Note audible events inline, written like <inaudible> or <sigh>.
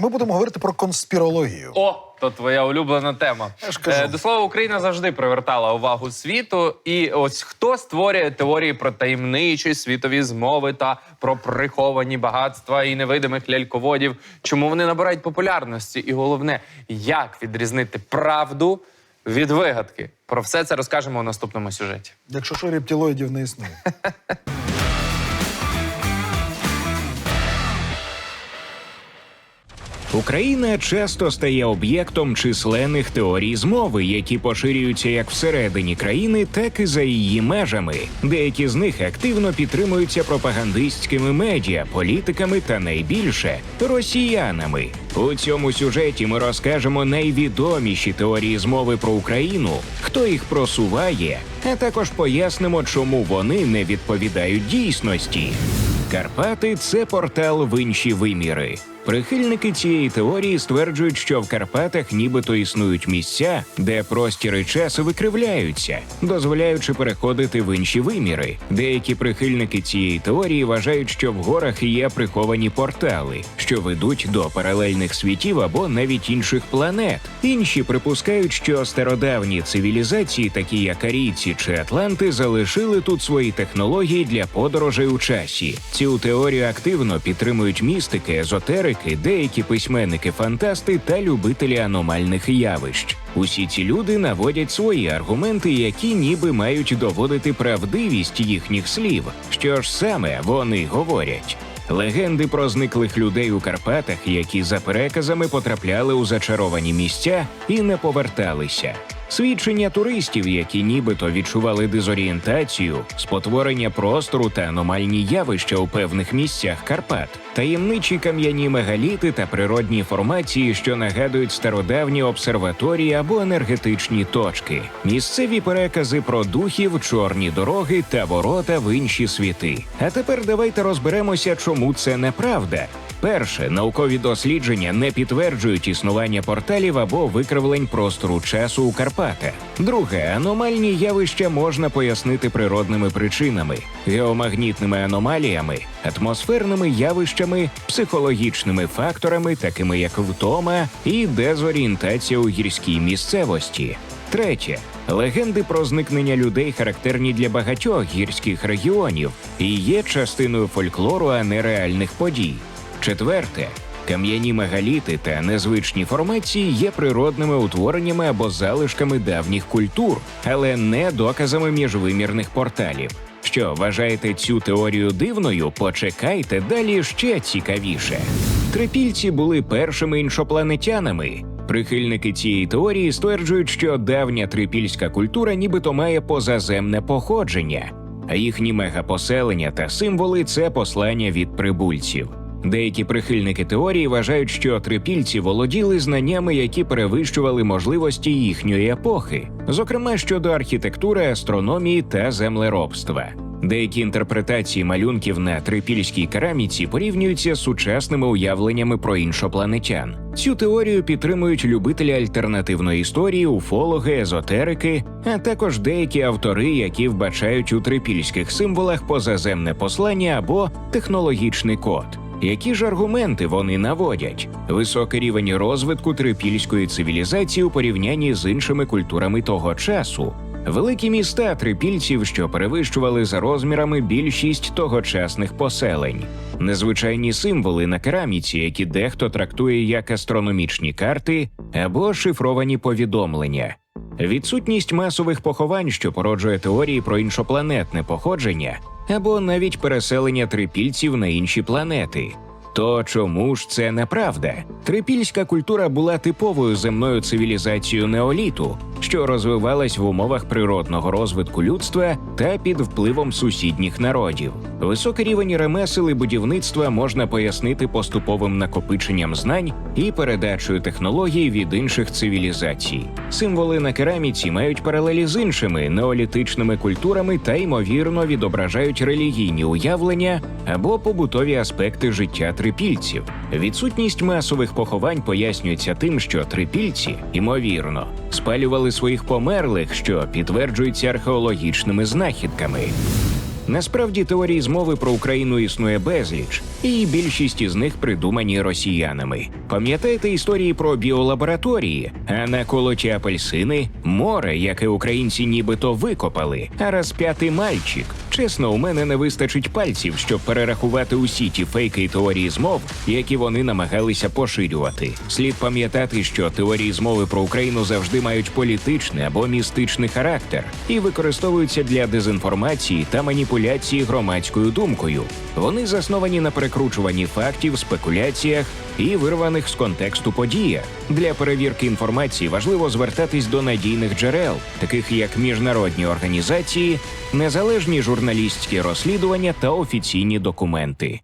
ми будемо говорити про конспірологію. О, то твоя улюблена тема. Я ж кажу. Е, До слова, Україна завжди привертала увагу світу. І ось хто створює теорії про таємничі світові змови та про приховані багатства і невидимих ляльководів, чому вони набирають популярності? І головне, як відрізнити правду від вигадки? Про все це розкажемо у наступному сюжеті. Якщо що, рептилоїдів не існує. <laughs> Україна часто стає об'єктом численних теорій змови, які поширюються як всередині країни, так і за її межами. Деякі з них активно підтримуються пропагандистськими медіа, політиками та найбільше росіянами. У цьому сюжеті ми розкажемо найвідоміші теорії змови про Україну, хто їх просуває, а також пояснимо, чому вони не відповідають дійсності. Карпати це портал в інші виміри. Прихильники цієї теорії стверджують, що в Карпатах нібито існують місця, де простір і час викривляються, дозволяючи переходити в інші виміри. Деякі прихильники цієї теорії вважають, що в горах є приховані портали, що ведуть до паралельних світів або навіть інших планет. Інші припускають, що стародавні цивілізації, такі як арійці чи атланти, залишили тут свої технології для подорожей у часі. Цю теорію активно підтримують містики, езотерики, деякі письменники-фантасти та любителі аномальних явищ. Усі ці люди наводять свої аргументи, які ніби мають доводити правдивість їхніх слів. Що ж саме вони говорять? Легенди про зниклих людей у Карпатах, які за переказами потрапляли у зачаровані місця і не поверталися. Свідчення туристів, які нібито відчували дезорієнтацію, спотворення простору та аномальні явища у певних місцях Карпат, таємничі кам'яні мегаліти та природні формації, що нагадують стародавні обсерваторії або енергетичні точки, місцеві перекази про духів, чорні дороги та ворота в інші світи. А тепер давайте розберемося, чому це неправда. Перше, наукові дослідження не підтверджують існування порталів або викривлень простору часу у Карпатах. Друге, аномальні явища можна пояснити природними причинами, геомагнітними аномаліями, атмосферними явищами, психологічними факторами, такими як втома і дезорієнтація у гірській місцевості. Третє. Легенди про зникнення людей характерні для багатьох гірських регіонів і є частиною фольклору, а не реальних подій. Четверте. Кам'яні мегаліти та незвичні формації є природними утвореннями або залишками давніх культур, але не доказами міжвимірних порталів. Що вважаєте цю теорію дивною? Почекайте далі ще цікавіше. Трипільці були першими іншопланетянами. Прихильники цієї теорії стверджують, що давня трипільська культура нібито має позаземне походження, а їхні мегапоселення та символи це послання від прибульців. Деякі прихильники теорії вважають, що трипільці володіли знаннями, які перевищували можливості їхньої епохи, зокрема щодо архітектури, астрономії та землеробства. Деякі інтерпретації малюнків на трипільській кераміці порівнюються з сучасними уявленнями про іншопланетян. Цю теорію підтримують любителі альтернативної історії, уфологи, езотерики, а також деякі автори, які вбачають у трипільських символах позаземне послання або технологічний код. Які ж аргументи вони наводять? Високий рівень розвитку трипільської цивілізації у порівнянні з іншими культурами того часу. Великі міста трипільців, що перевищували за розмірами більшість тогочасних поселень, незвичайні символи на кераміці, які дехто трактує як астрономічні карти або шифровані повідомлення. Відсутність масових поховань, що породжує теорії про іншопланетне походження, або навіть переселення трипільців на інші планети. То чому ж це неправда? Трипільська культура була типовою земною цивілізацією неоліту, що розвивалась в умовах природного розвитку людства та під впливом сусідніх народів. Високий рівень ремесел і будівництва можна пояснити поступовим накопиченням знань і передачею технологій від інших цивілізацій. Символи на кераміці мають паралелі з іншими неолітичними культурами та ймовірно відображають релігійні уявлення або побутові аспекти життя трипільців. Відсутність масових поховань пояснюється тим, що трипільці, ймовірно, спалювали своїх померлих, що підтверджується археологічними знахідками. Насправді теорії змови про Україну існує безліч, і більшість із них придумані росіянами. Пам'ятаєте історії про біолабораторії, а на колоті апельсини море, яке українці нібито викопали, а розп'ятий мальчик. Чесно, у мене не вистачить пальців, щоб перерахувати усі ті фейки і теорії змов, які вони намагалися поширювати. Слід пам'ятати, що теорії змови про Україну завжди мають політичний або містичний характер і використовуються для дезінформації та маніпуляції громадською думкою. Вони засновані на перекручуванні фактів, спекуляціях і вирваних з контексту подіях. Для перевірки інформації важливо звертатись до надійних джерел, таких як міжнародні організації, незалежні журналістські розслідування та офіційні документи.